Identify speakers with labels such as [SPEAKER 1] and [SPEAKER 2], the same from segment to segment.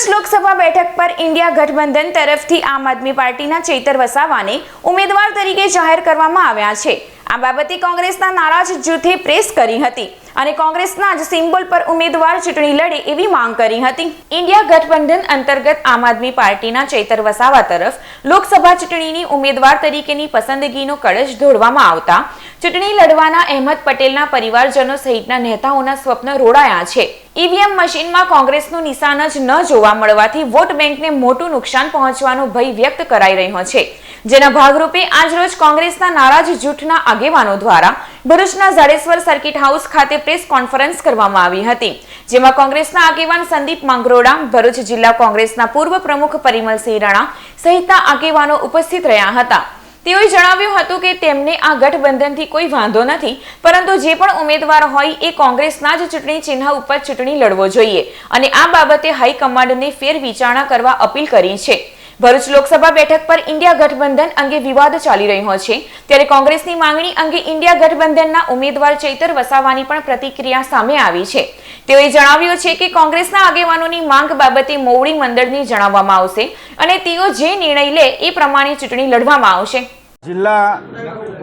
[SPEAKER 1] ભરૂચ લોકસભા બેઠક પર ઇન્ડિયા ગઠબંધન તરફથી આમ આદમી પાર્ટીના ચેતર વસાવાને ઉમેદવાર તરીકે જાહેર કરવામાં આવ્યા છે. આ બાબતે કોંગ્રેસના નારાજ જૂથે પ્રેસ કરી હતી અને કોંગ્રેસના જ સિમ્બોલ પર ઉમેદવાર ચૂંટણી લડે એવી માંગ કરી હતી. ઇન્ડિયા ગઠબંધન અંતર્ગત આમ આદમી પાર્ટીના ચેતર વસાવા તરફ લોકસભા ચૂંટણીની ઉમેદવાર તરીકેની પસંદગીનો કળશ દોડવામાં આવતા ચૂંટણી લડવાના અહેમદ પટેલના પરિવારજનો સહિતના નેતાઓના સ્વપ્ન રોડાયા છે. ઈવીએમ મશીનમાં કોંગ્રેસનું નિશાન જ ન જોવા મળવાથી વોટ બેંકને મોટું નુકસાન પહોંચવાનો ભય વ્યક્ત કરાઈ રહ્યો છે. જેના ભાગરૂપે આજરોજ કોંગ્રેસના નારાજ જૂથના આગેવાનો દ્વારા ભરૂચના જાડેશ્વર સર્કિટ હાઉસ ખાતે પ્રેસ કોન્ફરન્સ કરવામાં આવી હતી. જેમાં કોંગ્રેસના આગેવાન સંદીપ માંગરોડા, ભરૂચ જિલ્લા કોંગ્રેસના પૂર્વ પ્રમુખ પરિમલસિંહ રાણા સહિતના આગેવાનો ઉપસ્થિત રહ્યા હતા. તેઓએ જણાવ્યું હતું કે તેમને આ ગઠબંધનથી કોઈ વાંધો નથી, પરંતુ જે પણ ઉમેદવાર હોય એ કોંગ્રેસના જ ચૂંટણી ચિહ્ન ઉપર ચૂંટણી લડવો જોઈએ. અને આ બાબતે હાઈકમાન્ડને ફેર વિચારણા કરવા અપીલ કરી છે. ભરૂચ લોકસભા બેઠક પર ઇન્ડિયા ગઠબંધન અંગે વિવાદ ચાલી રહ્યો છે. ત્યારે કોંગ્રેસની માંગણી અંગે ઇન્ડિયા ગઠબંધનના ઉમેદવાર ચૈતર વસાવાની પણ પ્રતિક્રિયા સામે આવી છે. તેઓએ જણાવ્યું છે કે કોંગ્રેસના આગેવાનોની માંગ બાબતે મોવડી મંડળની જણાવવામાં આવશે અને તેઓ જે નિર્ણય લે એ પ્રમાણે ચૂંટણી લડવામાં આવશે.
[SPEAKER 2] જિલ્લા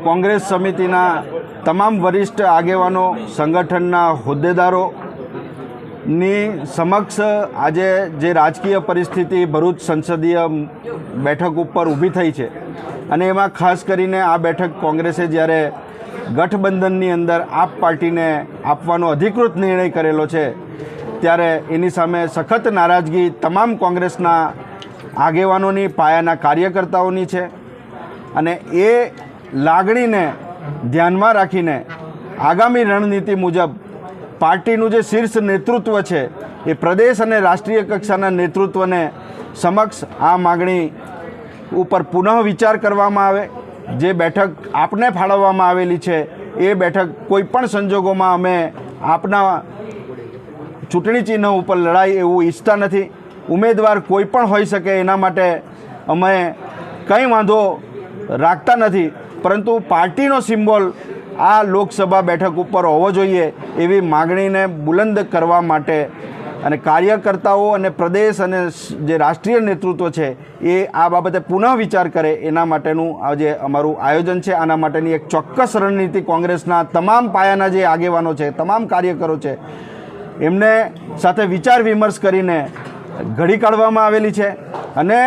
[SPEAKER 2] કોંગ્રેસ સમિતિના તમામ વરિષ્ઠ આગેવાનો, સંગઠનના હોદ્દેદારો ની સમક્ષ આજે જે રાજકીય પરિસ્થિતિ ભરૂચ સંસદીય બેઠક ઉપર ઊભી થઈ છે અને એમાં ખાસ કરીને આ બેઠક કોંગ્રેસે જ્યારે ગઠબંધનની અંદર આપ પાર્ટીને આપવાનો અધિકૃત નિર્ણય કરેલો છે, ત્યારે એની સામે સખત નારાજગી તમામ કોંગ્રેસના આગેવાનોની, પાયાના કાર્યકર્તાઓની છે અને એ લાગણીને ધ્યાનમાં રાખીને આગામી રણનીતિ મુજબ પાર્ટીનું જે શીર્ષ નેતૃત્વ છે, એ પ્રદેશ અને રાષ્ટ્રીય કક્ષાના નેતૃત્વને સમક્ષ આ માગણી ઉપર પુનઃ વિચાર કરવામાં આવે. જે બેઠક આપને ફાળવવામાં આવેલી છે, એ બેઠક કોઈપણ સંજોગોમાં અમે આપના ચૂંટણી ચિહ્ન ઉપર લડાઈ એવું ઈચ્છતા નથી. ઉમેદવાર કોઈ પણ હોઈ શકે એના માટે અમે કંઈ વાંધો રાખતા નથી. પરંતુ પાર્ટીનો સિમ્બોલ આ લોકસભા બેઠક ઉપર હોવો જોઈએ એવી માગણીને બુલંદ કરવા માટે અને કાર્યકર્તાઓ અને પ્રદેશ અને જે રાષ્ટ્રીય નેતૃત્વ છે એ આ બાબતે પુનઃ વિચાર કરે એના માટેનું આજે અમારું આયોજન છે. આના માટેની એક ચોક્કસ રણનીતિ કોંગ્રેસના તમામ પાયાના જે આગેવાનો છે, તમામ કાર્યકરો છે, એમને સાથે વિચાર વિમર્શ કરીને ઘડી કાઢવામાં આવેલી છે અને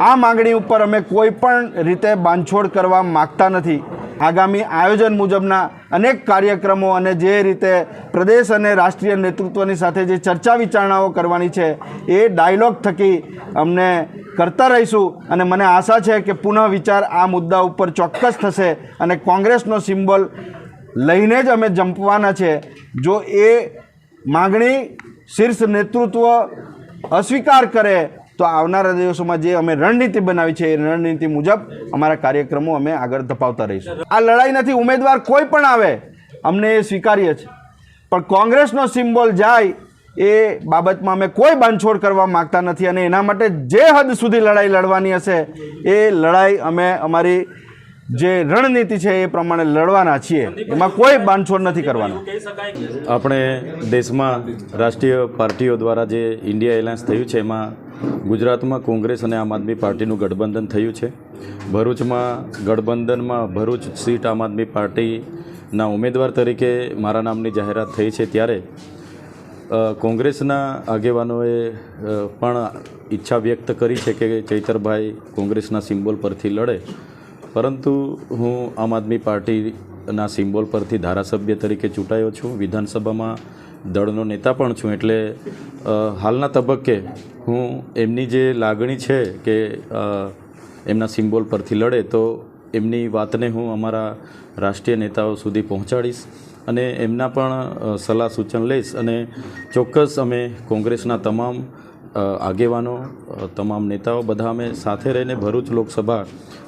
[SPEAKER 2] આ માંગણી ઉપર અમે કોઈ પણ રીતે બાંધછોડ કરવા માગતા નથી. આગામી આયોજન મુજબના અનેક કાર્યક્રમો અને જે રીતે પ્રદેશ અને રાષ્ટ્રીય નેતૃત્વની સાથે જે ચર્ચા વિચારણાઓ કરવાની છે, એ ડાયલોગ થકી અમને કરતા રહીશું. અને મને આશા છે કે પુનઃ વિચાર આ મુદ્દા ઉપર ચોક્કસ થશે અને કોંગ્રેસનો સિમ્બોલ લઈને જ અમે જંપવાના છે. જો એ માગણી શીર્ષ નેતૃત્વ અસ્વીકાર કરે તો આવનારા દિવસોમાં જે અમે રણનીતિ બનાવી છે એ રણનીતિ મુજબ અમારા કાર્યક્રમો અમે આગળ ધપાવતા રહીશું. આ લડાઈ નથી, ઉમેદવાર કોઈ પણ આવે, અમને એ સ્વીકાર્ય છે. પણ કોંગ્રેસનો સિમ્બોલ જાય એ બાબતમાં અમે કોઈ બાંધછોડ કરવા માગતા નથી અને એના માટે જે હદ સુધી લડાઈ લડવાની હશે, એ લડાઈ અમે અમારી જે રણનીતિ છે એ પ્રમાણે લડવાના છીએ. એમાં કોઈ બાંધછોડ નથી કરવાનો.
[SPEAKER 3] આપણે દેશમાં રાષ્ટ્રીય પાર્ટીઓ દ્વારા જે ઇન્ડિયા એલાયન્સ થયું છે, એમાં ગુજરાતમાં કોંગ્રેસ અને આમ આદમી પાર્ટીનું ગઠબંધન થયું છે. ભરૂચમાં ગઠબંધનમાં ભરૂચ સીટ આમ આદમી પાર્ટીના ઉમેદવાર તરીકે મારા નામની જાહેરાત થઈ છે ત્યારે કોંગ્રેસના આગેવાનોએ પણ ઈચ્છા વ્યક્ત કરી છે કે ચૈતરભાઈ કોંગ્રેસના સિમ્બોલ પરથી લડે. પરંતુ હું આમ આદમી પાર્ટીના સિમ્બોલ પરથી ધારાસભ્ય તરીકે ચૂંટાયો છું. વિધાનસભામાં દળનો નેતા પણ છું, એટલે હાલના તબક્કે હું એમની જે લાગણી છે કે એમના સિમ્બોલ પરથી લડે, તો એમની વાતને હું અમારા રાષ્ટ્રીય નેતાઓ સુધી પહોંચાડીશ અને એમના પણ સલાહ સૂચન લઈશ. અને ચોક્કસ અમે કોંગ્રેસના તમામ આગેવાનો તમામ નેતાઓ બધા અમે સાથે રહીને ભરૂચ લોકસભા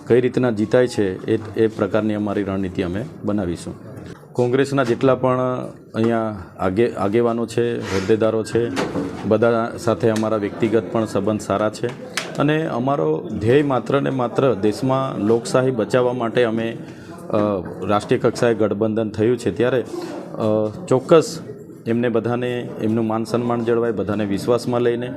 [SPEAKER 3] કઈ રીતના જીતાય છે એ એ પ્રકારની અમારી રણનીતિ અમે બનાવીશું. કોંગ્રેસના જેટલા પણ અહીંયા આગે, આગેવાનો છે, હોદ્દેદારો છે, બધા સાથે અમારા વ્યક્તિગત પણ સંબંધ સારા છે અને અમારો ધ્યેય માત્ર ને માત્ર દેશમાં લોકશાહી બચાવવા માટે અમે રાષ્ટ્રીય કક્ષાએ ગઠબંધન થયું છે ત્યારે ચોક્કસ એમને બધાને એમનું માન સન્માન જળવાય, બધાને વિશ્વાસમાં લઈને.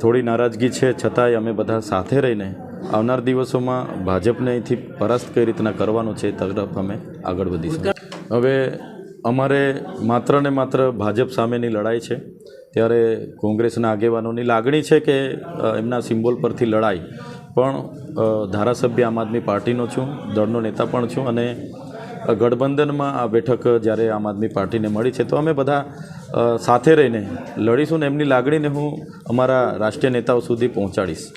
[SPEAKER 3] થોડી નારાજગી છે, છતાંય અમે બધા સાથે રહીને આવનાર દિવસોમાં ભાજપને અહીંથી પરાસ્ત કઈ રીતના કરવાનું છે તરફ અમે આગળ વધીશું. હવે અમારે માત્ર ને માત્ર ભાજપ સામેની લડાઈ છે. ત્યારે કોંગ્રેસના આગેવાનોની લાગણી છે કે એમના સિમ્બોલ પરથી લડાઈ. પણ ધારાસભ્ય આમ આદમી પાર્ટીનો છું, દળનો નેતા પણ છું અને ગઠબંધનમાં આ બેઠક જ્યારે આમ આદમી પાર્ટીને મળી છે, તો અમે બધા સાથે રહીને લડીશું ને એમની લાગણીને હું અમારા રાષ્ટ્રીય નેતાઓ સુધી પહોંચાડીશ.